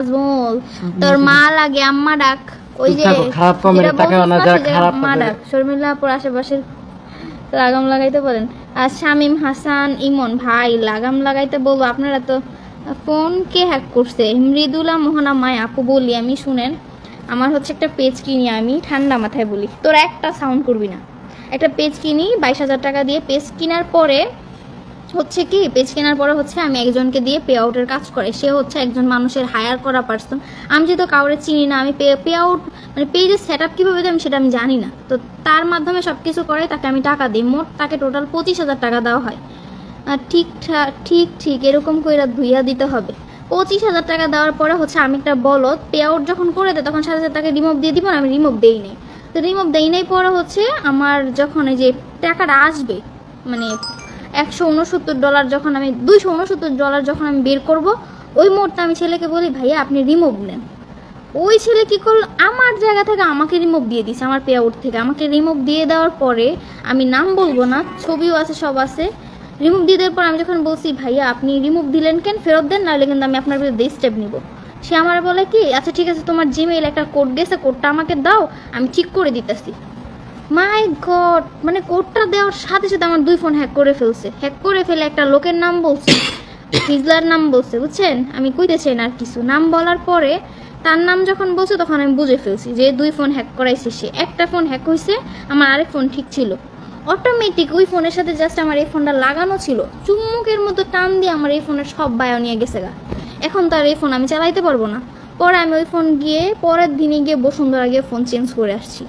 নাজমুল তোর মা লাগে আম্মা ডাক। ওই যে খারাপ যেটা তাকাও না, যারা খারাপ ডাক। আশেপাশের লাগাম লাগাইতে বলেন। আর শামিম হাসান ইমন ভাই লাগাম লাগাইতে বলব আপনারা তো ফোন কে হ্যাক করছে? মৃদুলা মোহনা মায় আপু বলি আমি শুনেন আমার হচ্ছে একটা পেজ কিনি আমি ঠান্ডা মাথায় বলি। তোরা একটা সাউন্ড করবি না। একটা পেজ কিনি বাইশ হাজার টাকা দিয়ে পেজ কেনার পরে হচ্ছে কি, পেজ কেনার পরে হচ্ছে আমি একজনকে দিয়ে পে আউটের কাজ করে। সে হচ্ছে একজন মানুষের হায়ার করা পার্সন আমি যেহেতু কাউরে চিনি না, আমি পে আউট মানে পেজের সেট আপ কীভাবে আমি সেটা আমি জানি না। তো তার মাধ্যমে সব কিছু করে তাকে আমি টাকা দিই। মোট তাকে টোটাল পঁচিশ হাজার টাকা দেওয়া হয়। ঠিক ঠিক ঠিক এরকম করে ধুইয়া দিতে হবে। পঁচিশ হাজার টাকা দেওয়ার পরে হচ্ছে আমি একটা বলদ পে আউট যখন করে দেয় তখন সাথে সাথে তাকে রিমুভ দিয়ে দিব আমি রিমুভ দেই নাই। তো রিমুভ দেই নাই পরে হচ্ছে আমার যখন এই যে টাকাটা আসবে মানে একশো উনসত্তর ডলার যখন আমি, দুইশো উনসত্তর ডলার যখন আমি বের করব, ওই মুহূর্তে আমি ছেলেকে বলি, ভাইয়া, আপনি রিমুভ নেন। ওই ছেলে কি করল, আমার জায়গা থেকে আমাকে রিমুভ দিয়ে দিছে, আমার পে আউট থেকে। আমাকে রিমুভ দিয়ে দেওয়ার পরে আমি নাম বলব না, ছবিও আছে, সব আছে। রিমুভ দিয়ে দেওয়ার পর আমি যখন বলছি, ভাইয়া, আপনি রিমুভ দিলেন কেন? ফেরত দেন, নাহলে কিন্তু আমি আপনার বিরুদ্ধে স্টেপ নিব। সে আমার বলে কি আচ্ছা ঠিক আছে, তোমার জিমেইল একটা কোড গেছে কোডটা আমাকে দাও, আমি ঠিক করে দিতেছি। মাই গড মানে কোডটা দেওয়ার সাথে সাথে আমার দুই ফোন হ্যাক করে ফেলছে। হ্যাক করে ফেলে একটা লোকের নাম বলছে, হিজলার নাম বলছে, বুঝছেন? আমি কইতে চাই না আর কিছু। নাম বলার পরে তার নাম যখন বলছে তখন আমি বুঝে ফেলছি যে দুই ফোন হ্যাক করাইছে সে। একটা ফোন হ্যাক হয়েছে আমার আরেক ফোন ঠিক ছিল। অটোমেটিক ওই ফোনের সাথে জাস্ট আমার এই ফোনটা লাগানো ছিল। চুম্মুকের মতো টান দিয়ে আমার এই ফোনের সব বায়ো নিয়ে গেছে গা। এখন তো আর এই ফোন আমি চালাইতে পারব না। পরে আমি ওই ফোন গিয়ে পরের দিনে গিয়ে বসুন্ধরা গিয়ে ফোন চেঞ্জ করে আসছি।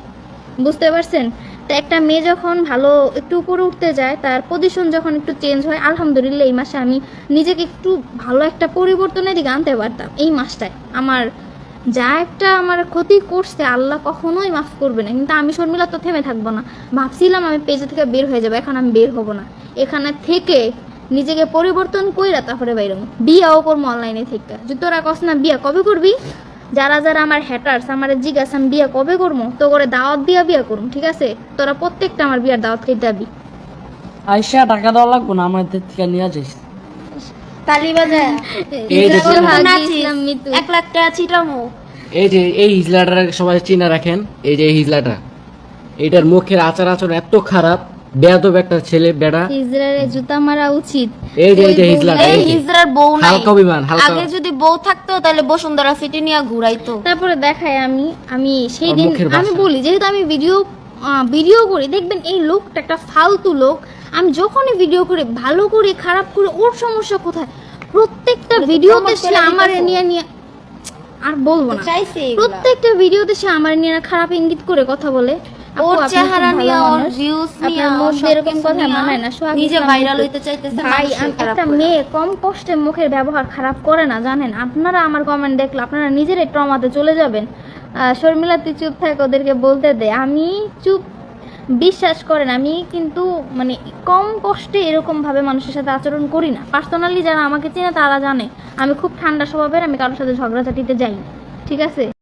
বুঝতে পারছেন? তো একটা মেয়ে যখন ভালো একটু উপরে উঠতে যায়, তার পজিশন যখন একটু চেঞ্জ হয়, আলহামদুলিল্লাহ এই মাসে আমি নিজেকে একটু ভালো একটা পরিবর্তনের দিকে আনতে পারতাম এই মাসটায়। আমার যা একটা আমার ক্ষতি করছে, আল্লাহ কখনোই মাফ করবে না। কিন্তু আমি শর্মিলা তো থেমে থাকব না। ভাবছিলাম আমি পেজে থেকে বের হয়ে যাব, এখন আমি বের হব না। এখানে থেকে নিজেকে পরিবর্তন কইরা তারপরে বাইরে বিয়াও করব অনলাইনে থেকে। যদি তোরা কস না, বিয়া কবে করবি? যারা যারা আমার হ্যাটার্স আমার জিজ্ঞাসা আমি বিয়া কবে করব তো করে দাওয়াত দিয়া বিয়া করুম ঠিক আছে? তোরা প্রত্যেকটা আমার বিয়ার দাওয়াত খেতে যাবি আইসা টাকা দেওয়া লাগবো না? আমাদের থেকে নিয়ে যাইস। এক লাখ টাকা ছিটামো। এই যে এই হিজলাটা সবাই চিনা রাখেন। এই যে হিজলাটা। এটার মুখের আচার আচরণ এত খারাপ। বেয়াদব একটা ছেলে বেড়া। ইসরায়েলের জুতা মারা উচিত। এই যে এই যে হিজরার বউ নাই। হালকা অভিমান হালকা। আগে যদি বউ থাকতো তাহলে বসুন্ধরা সিটি নিয়ে ঘুরাইতো। তারপরে দেখায় আমি আমি সেই দিন আমি বলি যেহেতু আমি ভিডিও ভিডিও করি দেখবেন এই লোকটা একটা ফালতু লোক। আমি যখনই ভিডিও করি ভালো করে খারাপ করে ওর সমস্যা কোথায়? প্রত্যেকটা ভিডিওতে সে আমার নিয়ে নিয়ে আর বলব না। প্রত্যেকটা ভিডিওতে সে আমার নিয়ে খারাপ ইঙ্গিত করে কথা বলে। ওর চেহারা নিয়ে ওর। ভিউজ নিয়ে ওর এরকম কথা মানায় না সোহাগ নিজে ভাইরাল হইতে চাইতেছে ভাই আমি একটা মেয়ে কম কষ্টে মুখের ব্যবহার খারাপ করে না জানেন? আপনারা আমার কমেন্ট দেখলে আপনারা নিজেরাই ট্রমাতে চলে যাবেন। শর্মিলা তুই চুপ থাক ওদেরকে বলতে দে। আমি চুপ বিশ্বাস করেন আমি কিন্তু মানে কম কষ্টে এরকম ভাবে মানুষের সাথে আচরণ করি না। পার্সোনালি যারা আমাকে চেনে তারা জানে আমি খুব ঠান্ডা স্বভাবের আমি কারোর সাথে ঝগড়া ঝগড়াঝাটিতে যাই ঠিক আছে?